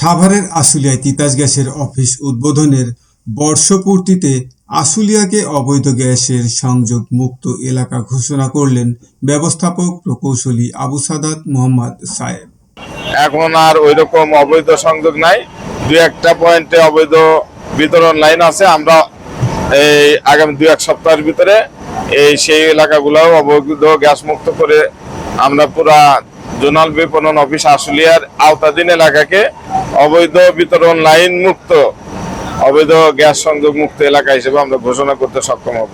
সাভারের আশুলিয়ায় তিতাস গ্যাসের অফিস উদ্বোধনের বর্ষপূর্তিতে আশুলিয়াকে অবৈধ গ্যাসের সংযোগ মুক্ত এলাকা ঘোষণা করলেন ব্যবস্থাপক প্রকৌশলী আবু সাদাত মোহাম্মদ সাহেব এখন আর ওই রকম অবৈধ সংযোগ নাই। দু একটা পয়েন্টে অবৈধ বিতরণ লাইন আছে। আমরা এই আগামী দু এক সপ্তাহের ভিতরে এই সেই এলাকাগুলো অবৈধ গ্যাস মুক্ত করে আমরা পুরা জোনাল বিপণন অফিস আশুলিয়ার আওতাধীন এলাকাকে অবৈধ বিতরণ লাইন মুক্ত অবৈধ গ্যাস সংযোগ মুক্ত এলাকা হিসেবে আমরা ঘোষণা করতে সক্ষম হব।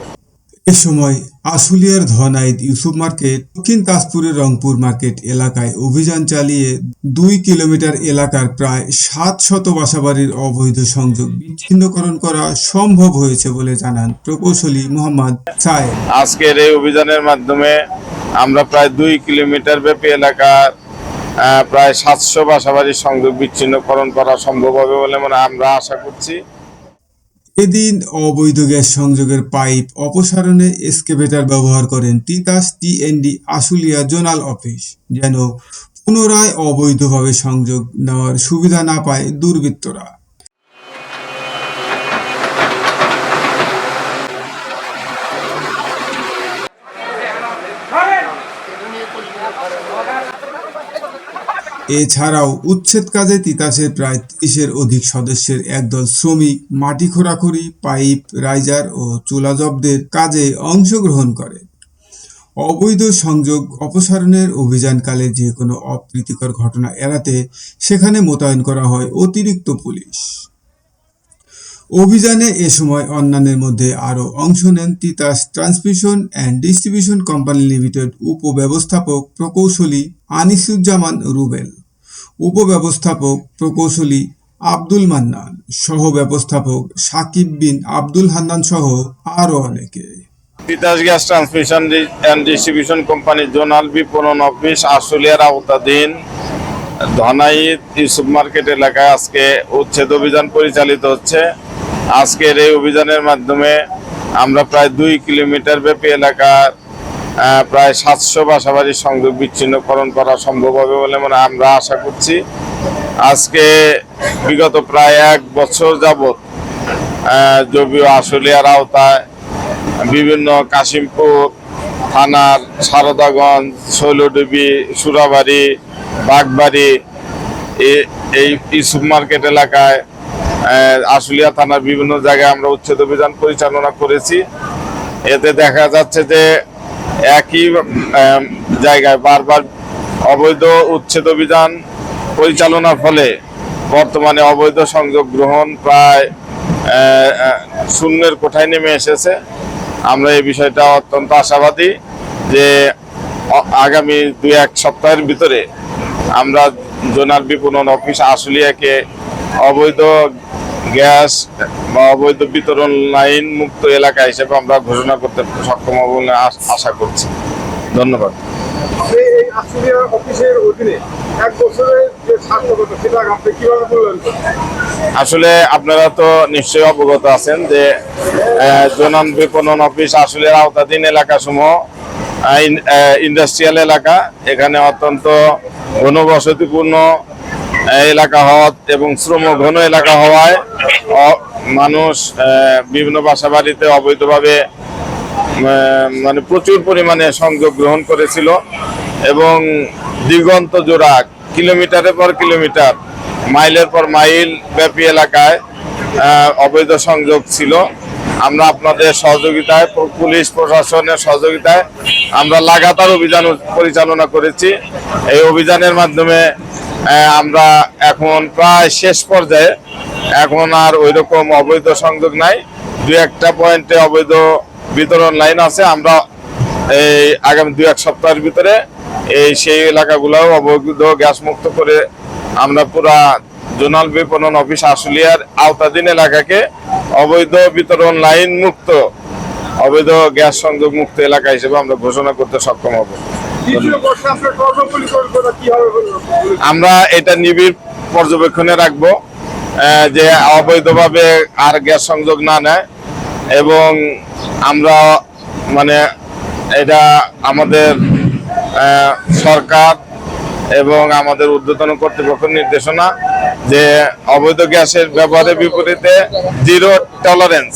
এ সময় আশুলিয়ার ধনাইদ ইউসুফ মার্কেট দক্ষিণ তাজপুরের রংপুর মার্কেট এলাকায় অভিযান চালিয়ে দুই কিলোমিটার এলাকার প্রায় সাত শত বাসাবাড়ির অবৈধ সংযোগ বিচ্ছিন্নকরণ করা সম্ভব হয়েছে বলে জানান প্রকৌশলী মোহাম্মদ সায়েব আজকের এই অভিযানের মাধ্যমে আমরা প্রায় দুই কিলোমিটার ব্যাপী এলাকার প্রায় সাতশো বাসাবাড়ির সংযোগ বিচ্ছিন্নকরণ করা সম্ভব হবে বলে মানে আমরা আশা করছি। এদিন অবৈধ গ্যাস সংযোগের পাইপ অপসারণে এসকেভেটার ব্যবহার করেন Titas T N D Ashulia zonal office, যেন পুনরায় অবৈধভাবে সংযোগ নেওয়ার সুবিধা না পায় দুর্বৃত্তরা। এছাড়াও উচ্ছেদ কাজে তিতাসের প্রায় ত্রিশের অধিক সদস্যের একদল শ্রমিক মাটি খোঁড়াখুড়ি, পাইপ, রাইজার ও চুলা জব্দের কাজে অংশগ্রহণ করে। অবৈধ সংযোগ অপসারণের অভিযানকালে যে কোনো অপ্রীতিকর ঘটনা এড়াতে সেখানে মোতায়েন করা হয় অতিরিক্ত পুলিশ। অভিযানে এ সময় অন্যান্যের মধ্যে আরও অংশ নেন Titas transmission and distribution company limited উপব্যবস্থাপক প্রকৌশলী আনিসুজ্জামান রুবেল, উপব্যবস্থাপক প্রকৌশলী আব্দুল মান্নান সহ ব্যবস্থাপক সাকিব বিন আব্দুল হান্নান সহ আরও অনেকে। Titas gas transmission and distribution company zonal বিপণন অফিস আশুলিয়ার আওতাধীন ধনাইত ইউসুফ মার্কেট এলাকায় আজকে উচ্ছেদ অভিযান পরিচালিত হচ্ছে। আজকের এই অভিযানের মাধ্যমে আমরা প্রায় দুই কিলোমিটার ব্যাপী এলাকার প্রায় সাতশো বাসাবাড়ির সংযোগ বিচ্ছিন্নকরণ করা সম্ভব হবে বলে মানে আমরা আশা করছি। আজকে বিগত প্রায় এক বছর যাবৎ জবিও আশুলিয়ার আওতায় বিভিন্ন কাশিমপুর থানার সারদাগঞ্জ, শৈলডুবি, সুরাবাড়ি, বাগবাড়ি এই ইসুপ মার্কেট এলাকায় আশুলিয়া থানার বিভিন্ন জায়গায় আমরা উচ্ছেদ অভিযান পরিচালনা করেছি। এতে দেখা যাচ্ছে যে একই জায়গায় বারবার অবৈধ উচ্ছেদ অভিযান পরিচালনার ফলে বর্তমানে অবৈধ সংযোগ গ্রহণ প্রায় শূন্যের কোঠায় নেমে এসেছে। আমরা এই বিষয়টা অত্যন্ত আশাবাদী যে আগামী দুই এক সপ্তাহের ভিতরে আমরা জোনাল বিপণন অফিস আশুলিয়াকে অবৈধ গ্যাস বা অবৈধ বিতরণ লাইন মুক্ত এলাকা হিসেবে আমরা ঘোষণা করতে সক্ষম হব বলে আশা করছি। ধন্যবাদ। আসলে আপনারা তো নিশ্চয়ই অবগত আছেন যে জনন বিপণন অফিস আসলে আওতাধীন এলাকাসমূহ ইন্ডাস্ট্রিয়াল এলাকা। এখানে অত্যন্ত ঘনবসতিপূর্ণ এলাকা হওয়া এবং শ্রম ঘন এলাকা হওয়ায় মানুষ বিভিন্ন বাসা বাড়িতে অবৈধভাবে মানে প্রচুর পরিমাণে সংযোগ গ্রহণ করেছিল এবং দিগন্ত জোড়া কিলোমিটারের পর কিলোমিটার, মাইলের পর মাইল ব্যাপী এলাকায় অবৈধ সংযোগ ছিল। আমরা আপনাদের সহযোগিতায় পুলিশ প্রশাসনের সহযোগিতায় আমরা লাগাতার অভিযান পরিচালনা করেছি। এই অভিযানের মাধ্যমে আমরা এখন প্রায় শেষ পর্যায়ে। এখন আর ওই রকম অবৈধ সংযোগ নাই। দু একটা পয়েন্টে অবৈধ বিতরণ লাইন আছে। আমরা এই আগামী দু এক সপ্তাহের ভিতরে এই সেই এলাকাগুলো অবৈধ গ্যাস মুক্ত করে আমরা পুরা জোনাল বিপণন অফিস আশুলিয়ার আওতাধীন এলাকাকে অবৈধ বিতরণ লাইন মুক্ত, অবৈধ গ্যাস সংযোগ মুক্ত এলাকা হিসেবে আমরা ঘোষণা করতে সক্ষম হব। আমরা এটা নিবিড় পর্যবেক্ষণে রাখব যে অবৈধভাবে আর গ্যাস সংযোগ না নেয় এবং আমরা মানে এটা আমাদের সরকার এবং আমাদের ঊর্ধ্বতন কর্তৃপক্ষের নির্দেশনা যে অবৈধ গ্যাসের ব্যবহারের বিপরীতে জিরো টলারেন্স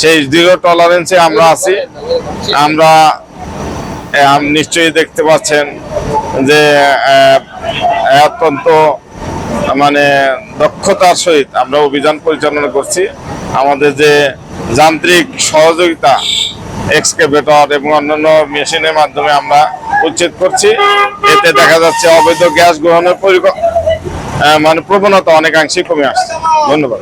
সেই জিরো টলারেন্সে আমরা আছি। আমরা নিশ্চয়ই দেখতে পাচ্ছেন যে অত্যন্ত মানে দক্ষতার সহিত আমরা অভিযান পরিচালনা করছি। আমাদের যে যান্ত্রিক সহযোগিতা, এক্সকেভেটর এবং অন্যান্য মেশিনের মাধ্যমে আমরা উচ্ছেদ করছি। এতে দেখা যাচ্ছে অবৈধ গ্যাস গ্রহণের পরিক- মানে প্রবণতা অনেকাংশেই কমে আসছে। ধন্যবাদ।